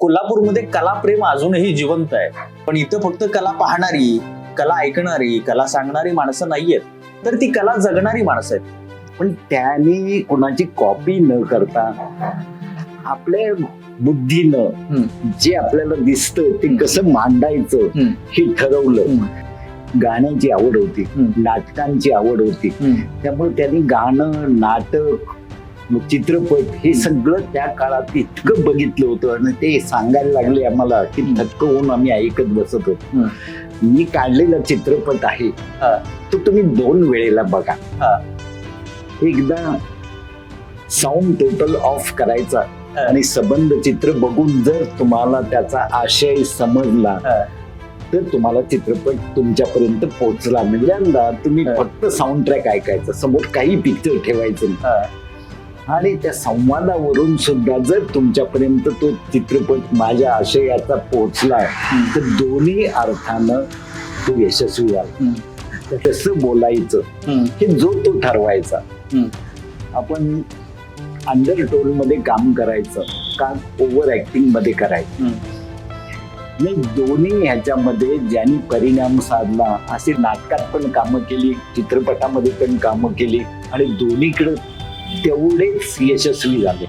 कोल्हापूरमध्ये कलाप्रेम अजूनही जिवंत आहे. पण इथं फक्त कला पाहणारी कला ऐकणारी कला सांगणारी माणसं नाहीयेत. तर ती कला जगणारी माणसं आहेत. पण त्याने कोणाची कॉपी न करता आपल्या बुद्धीनं जे आपल्याला दिसतं ते कसं मांडायचं. हे ठरवलं. गाण्याची आवड होती. नाटकांची आवड होती. त्यामुळे त्यांनी गाणं नाटक चित्रपट हे सगळं त्या काळात इतकं बघितलं होतं आणि ते सांगायला लागले आम्हाला की थक्क होऊन आम्ही ऐकत बसत होतो मी काढलेला चित्रपट आहे. तो तुम्ही दोन वेळेला बघा. एकदा साऊंड टोटल ऑफ करायचा. आणि संबंध चित्र बघून जर तुम्हाला त्याचा आशय समजला. तर तुम्हाला चित्रपट तुमच्यापर्यंत पोहोचला पहिल्यांदा तुम्ही. फक्त साऊंड ट्रॅक ऐकायचं समोर काही पिक्चर ठेवायचं नाही. आणि त्या संवादावरून सुद्धा जर तुमच्यापर्यंत तो चित्रपट माझ्या आशयाचा पोहोचला तर दोन्ही अर्थानं तो यशस्वी झाला. तर कसं बोलायचं हे जो तो ठरवायचा. आपण अंडर टोनमध्ये काम करायचं का ओव्हर ऍक्टिंगमध्ये करायचं? नाही दोन्ही ह्याच्यामध्ये ज्यांनी परिणाम साधला असे नाटकात पण कामं केली चित्रपटामध्ये पण कामं केली आणि दोन्हीकडे तेवढेच यशस्वी झाले